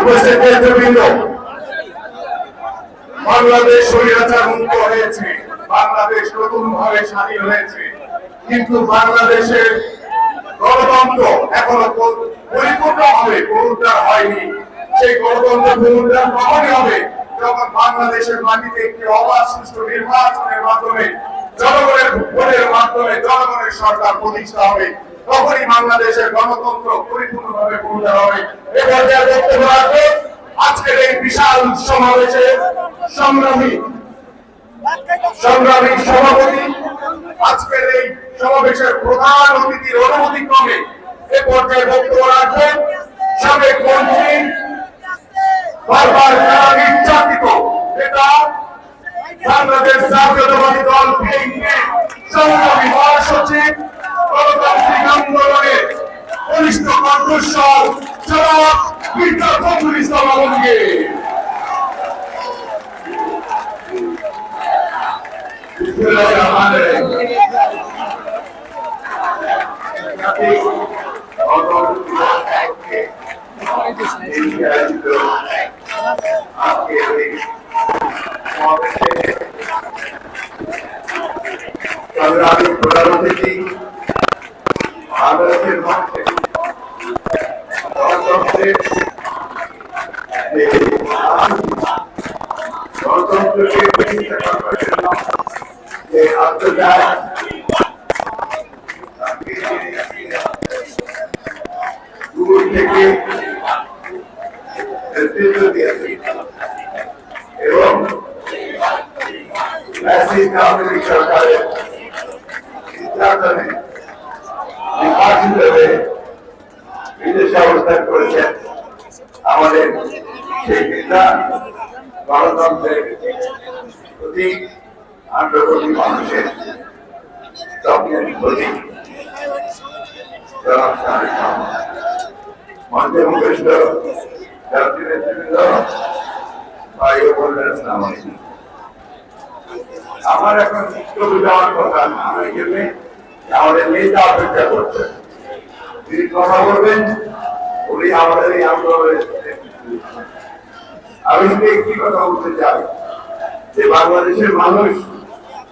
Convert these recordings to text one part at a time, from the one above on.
উপস্থিত নেতৃবৃন্দ বাংলাদেশ স্বৈরাচার মুক্ত হয়েছে, বাংলাদেশ নতুন ভাবে স্বাধীন হয়েছে। কিন্তু বাংলাদেশের গণতন্ত্র এখনও পরিপূর্ণ ভাবে পুনরুদ্ধার হয়নি। সেই গণতন্ত্র পুনরুদ্ধার কখনই হবে যখন বাংলাদেশের মাটিতে একটি অবাধ সুষ্ঠু নির্বাচনের মাধ্যমে জনগণের ভোটের মাধ্যমে জনগণের সরকার প্রতিষ্ঠা হবে। তখনই বাংলাদেশের গণতন্ত্র পরিপূর্ণভাবে পুনরুদ্ধার হবে। এ পর্যায়ে বক্তব্য রাখবে, আজকের এই বিশাল সমাবেশে সংগ্রামী সংগ্রামী সভাপতি, আজকের এই সমাবেশের প্রধান অতিথির অনুমতি ক্রমে এ পর্যায়ে বক্তব্য রাখবেন সাবেক মন্ত্রী, বারবার নির্যাতিত। এটা বাংলাদেশ জাতীয়তাবাদী দল সংগ্রামী মহাসচিব বরিষ্ঠ কণ্ঠস্বর জনাব মির্জা ফখরুল ইসলাম আলমগীর সংগ্রামী প্রধান অতিথি বাংলাদেশের মঞ্চে গণতন্ত্রের যে গণতন্ত্রকে প্রতিষ্ঠা করবার জন্য যে আত্মত্যাগ দূর থেকে এবং সরকারের নির্যাতনে নির্বাচিত হয়ে বিদেশে অবস্থান আমাদের সেই নেতা গণতন্ত্রের প্রতীক আঠারো মানুষের স্বপ্নের প্রতীক। আমার এখন আমাদের নেতা অপেক্ষা করছেন তিনি কথা বলবেন, উনি আমাদের এই আন্দোলনের আমি একটি কথা বলতে চাই যে বাংলাদেশের মানুষ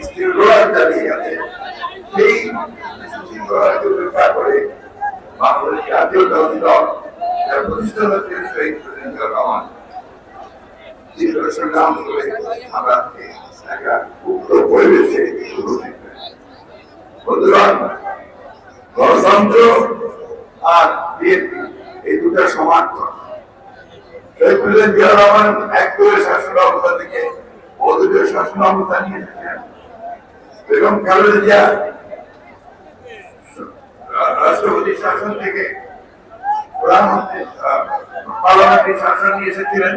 স্থির লড়াই চালিয়ে গেছে সেই স্থির লড়াইকে উপেক্ষা করে বাংলাদেশ জাতীয়তাবাদী দল যার প্রতিষ্ঠা হচ্ছে শহীদ প্রেসিডেন্ট রহমান আর এই দুটা সমান্তর শহীদ রহমান এক শাসন ব্যবস্থা থেকে অদূরের শাসন ব্যবস্থা নিয়ে এসেছেন। বেগম খালেদা রাষ্ট্রপতি শাসন থেকে প্রধানমন্ত্রী পার্লামেন্টারি শাসন নিয়ে এসেছিলেন।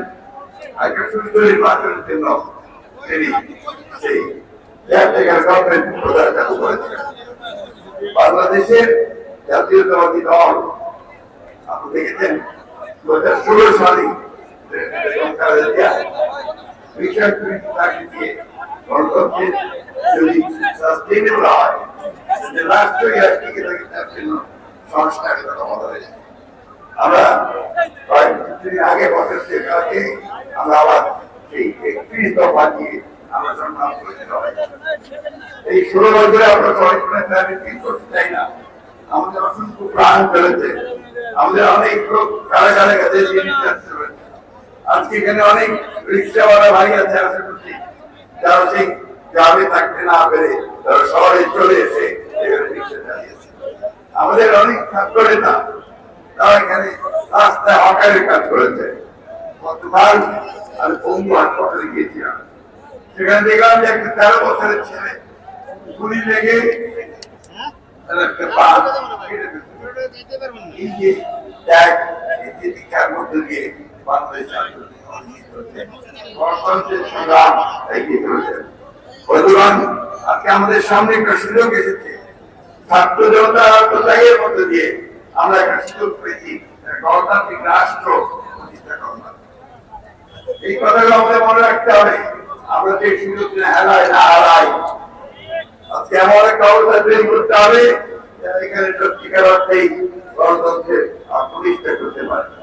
বাংলাদেশের জাতীয়তাবাদী দল, আপনি দেখেছেন দু হাজার ষোলো সালে তাকে দিয়ে গণতন্ত্রের যদি সাস্টেনেবল হয় যে রাষ্ট্র টিকে থাকে তার জন্য সংস্কারের কথা বলা হয়েছে আমরা কয়েকদিন আগে বছর আগে আমরা আবার সেই একত্রিশ দফা দিয়ে আমরা সংগ্রাম করেছি এই ষোলো বছরে আমরা সবাই আমি কি করতে চাই না আমাদের অসংখ্য প্রাণ চলেছে আমাদের অনেক লোক কারাগারে গেছে দিয়ে আজকে এখানে অনেক রিক্সাওয়ালা ভাই আছে আশেপাশে গ্রামে থাকতে না পেরে তারা শহরে চলে এসে আমাদের অনেক ছাত্র নেতা তারা এখানে রাস্তায় হকারের কাজ করেছে গতকাল আমি পঙ্গু হাসপাতালে গিয়েছিলাম সেখানে দেখলাম যে একটা তেরো বছরের ছেলে গুলি লেগে। এই যে ত্যাগ, এই যে দীক্ষার মধ্যে দিয়ে বাংলাদেশ আমাদের সামনে একটা সুযোগ এসেছে। ছাত্র জনতা ত্যাগের মধ্যে দিয়ে আমরা একটা সুযোগ পেয়েছি। গণতান্ত্রিক রাষ্ট্র প্রতিষ্ঠা করবার এই কথাগুলো আমাদের মনে রাখতে হবে। আমরা সেই সুযোগ না হারাই না হারাই আজকে এমন একটা অবস্থা করতে হবে এখানে সত্যিকার অর্থেই গণতন্ত্রের প্রতিষ্ঠা করতে পারে।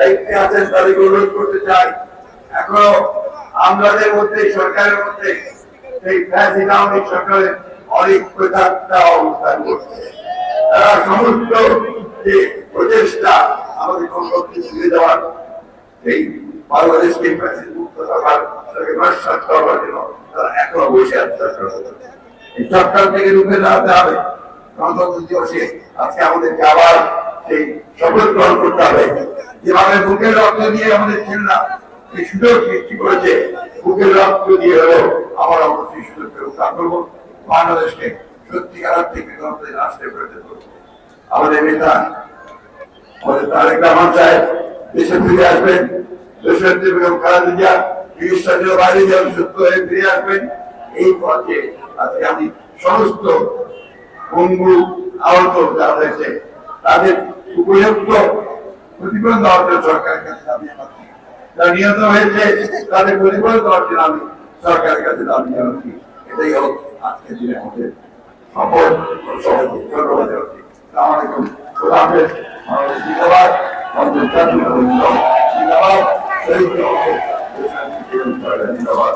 দায়িত্বে আছেন তাদেরকে অনুরোধ করতে চাই। এখনও আমাদের মধ্যে, সরকারের মধ্যে সেই ফ্যাসি সরকারের অনেক প্রচারটা অবস্থান করছে। তারা সমস্ত যে প্রচেষ্টা আমাদের গণতন্ত্রকে ফিরে দেওয়ার, এই বাংলাদেশকে ফ্যাসিস মুক্ত থাকার তাদেরকে নস্বাত করবার জন্য তারা এখনও বসে আছে এই সরকার থেকে রুখে দাঁড়াতে হবে। গণতন্ত্র দিবসে আজকে আমাদেরকে আবার শপথ গ্রহণ করতে হবে। যেভাবে বুকের রক্ত দিয়ে আমাদের ছেলেরা সুযোগ সৃষ্টি করেছে। বুকের রক্ত দিয়ে হলেও আমরা সেই সুযোগকে রক্ষা করব। বাংলাদেশকে সত্যিকার থেকে গণতন্ত্রের রাষ্ট্রে পরিণত আমাদের নেতা, আমাদের তারেক রহমান সাহেব দেশে ফিরে আসবেন। দেশের বেগম খালেদা জিয়া চিকিৎসার জন্য বাইরে যাবেন, সুস্থ হয়ে ফিরে আসবেন। এই পথে আজকে আমি সমস্ত পঙ্গু আহত যারা রয়েছে, তাদের উপযুক্ত প্রতিফলন দেওয়ার জন্য সরকারের কাছে দাবি জানাচ্ছি। যারা নিহত হয়েছে, তাদের প্রতিফলন দেওয়ার জন্য আমি সরকারের কাছে দাবি জানাচ্ছি। এটাই হোক আজকের দিনে আমাদের সফল ধন্যবাদ জানাচ্ছি। আসসালামু হাফেজ। আমাদের জিন্দাবাদ। আমাদের জাতীয় জিন্দাবাদ। শহীদ জিন্দাবাদ। জিন্দাবাদ